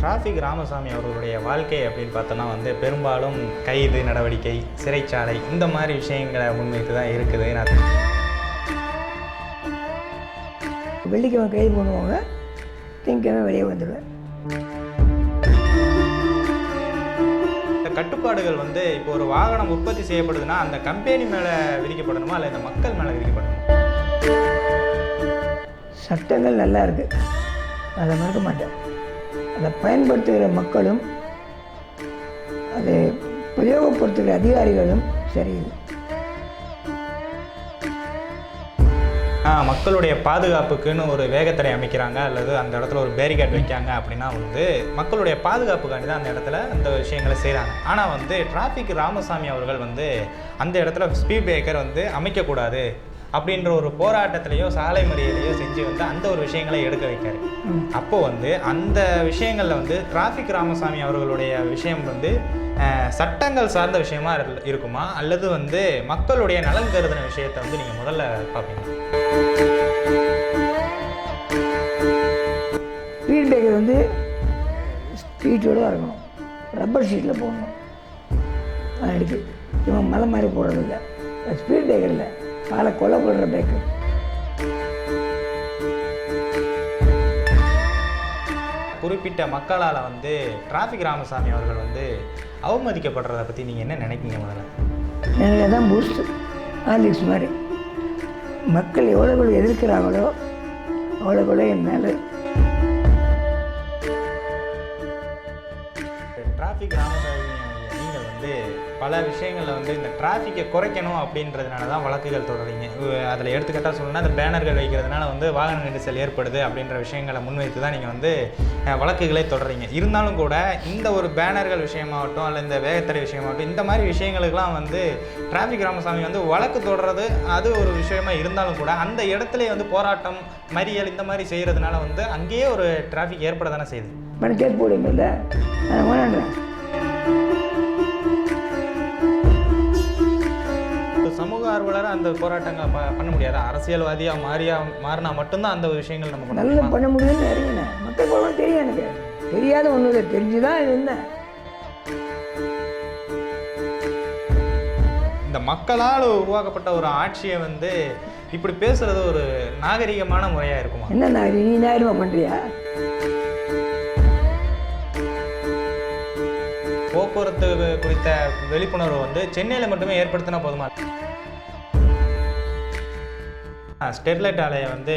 Traffic Ramasamy அவர்களுடைய வாழ்க்கை அப்படின்னு பார்த்தோன்னா வந்து பெரும்பாலும் கைது நடவடிக்கை சிறைச்சாலை இந்த மாதிரி விஷயங்களை முன்வைத்து தான் இருக்குது. நான் வெள்ளிக்கிழமை கைது பண்ணுவாங்க. திங்கக்கிழமை வெளியே வந்துடுவேன். இந்த கட்டுப்பாடுகள் வந்து இப்போ ஒரு வாகனம் உற்பத்தி செய்யப்படுதுன்னா அந்த கம்பெனி மேலே விதிக்கப்படணுமா? இல்லை இந்த மக்கள் மேலே விதிக்கப்படணுமா? சட்டங்கள் நல்லா இருக்குது அதை மறக்க மாட்டேன். அதை பயன்படுத்துகிற மக்களும் அதை பிரயோகப்படுத்துகிற அதிகாரிகளும் சரியில்லை மக்களுடைய பாதுகாப்புக்குன்னு ஒரு வேகத்தடை அமைக்கிறாங்க அல்லது அந்த இடத்துல ஒரு பேரிகேட் வைக்காங்க அப்படின்னா வந்து மக்களுடைய பாதுகாப்புக்காண்டி தான் அந்த இடத்துல அந்த விஷயங்களை செய்கிறாங்க ஆனால் வந்து டிராஃபிக் ராமசாமி அவர்கள் வந்து அந்த இடத்துல ஸ்பீட் பிரேக்கர் வந்து அமைக்கக்கூடாது. அப்படின்ற ஒரு போராட்டத்திலேயோ சாலை மறியலையோ செஞ்சு வந்து அந்த ஒரு விஷயங்களை எடுக்க வைக்காரு. அப்போ வந்து அந்த விஷயங்களில் வந்து டிராஃபிக் ராமசாமி அவர்களுடைய விஷயம் வந்து சட்டங்கள் சார்ந்த விஷயமா இரு- இருக்குமா? அல்லது வந்து மக்களுடைய நலன் கருதின விஷயத்தை வந்து நீங்கள் முதல்ல பார்ப்பீங்க. ஸ்பீட் பிரேக்கர் வந்து ஸ்பீட்டோடு இருக்கணும். ரப்பர் ஷீட்டில் போடணும். இருக்கு இவன் மலை மாதிரி போடுறதில்ல. ஸ்பீட் பிரேக்கர் இல்லை. போடுற பிரேக்கர் குறிப்பிட்ட மக்களால் வந்து டிராஃபிக் ராமசாமி அவர்கள் வந்து அவமதிக்கப்படுறதை பற்றி நீங்கள் என்ன நினைக்கிறீங்க முதல்ல? எனக்கு அதான் பூஸ்ட் ஆலிக்ஸ் மாதிரி. மக்கள் எவ்வளோ எதிர்க்கிறாங்களோ அவ்வளோ என் மேலே. டிராஃபிக் ராமசாமி பல விஷயங்களில் வந்து இந்த டிராஃபிக்கை குறைக்கணும் அப்படின்றதுனால தான் வழக்குகள் தொடர்றீங்க அதில் எடுத்துக்கிட்டால் சொல்லணும்னா அந்த பேனர்கள் வைக்கிறதுனால வந்து வாகன நெரிசல் ஏற்படுது அப்படின்ற விஷயங்களை முன்வைத்து தான் நீங்கள் வந்து வழக்குகளை தொடரீங்க. இருந்தாலும் கூட இந்த ஒரு பேனர்கள் விஷயமாகட்டும் அல்ல இந்த வேகத்தடை விஷயமாகட்டும் இந்த மாதிரி விஷயங்களுக்கெல்லாம் வந்து டிராஃபிக் ராமசாமி வந்து வழக்கு தொடர்றது அது ஒரு விஷயமா இருந்தாலும் கூட அந்த இடத்துல வந்து போராட்டம் மறியல் இந்த மாதிரி செய்கிறதுனால வந்து அங்கேயே ஒரு டிராஃபிக் ஏற்பட தானே செய்யுது ஆர்வலராக அந்த போராட்டங்களை பண்ண முடியாது. அரசியல்வாதியாக மாறியா மாறினா மட்டும்தான் அந்த விஷயங்கள் நம்ம பண்ண நல்லா? பண்ண முடியும்னு இறங்கினேன் மக்கள் போகணும் தெரியும் எனக்கு. தெரியாத ஒன்றும் இல்லை. தெரிஞ்சு தான் இருந்தேன் இந்த மக்களால் உருவாக்கப்பட்ட ஒரு ஆட்சியை வந்து இப்படி பேசுறது ஒரு நாகரிகமான முறையாக இருக்குமா? என்ன நான் நீ பண்ணுறியா போக்குவரத்து குறித்த விழிப்புணர்வு வந்து சென்னையில் மட்டுமே ஏற்படுத்தினா போதுமா? ஸ்டெர்லைட் ஆலையை வந்து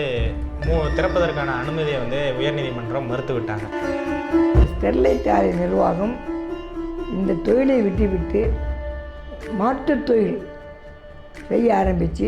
மூ திறப்பதற்கான அனுமதியை வந்து உயர்நீதிமன்றம் மறுத்து விட்டாங்க ஸ்டெர்லைட் ஆலை நிர்வாகம் இந்த தொழிலை விட்டுவிட்டு மாற்றுத் தொழில் செய்ய ஆரம்பித்து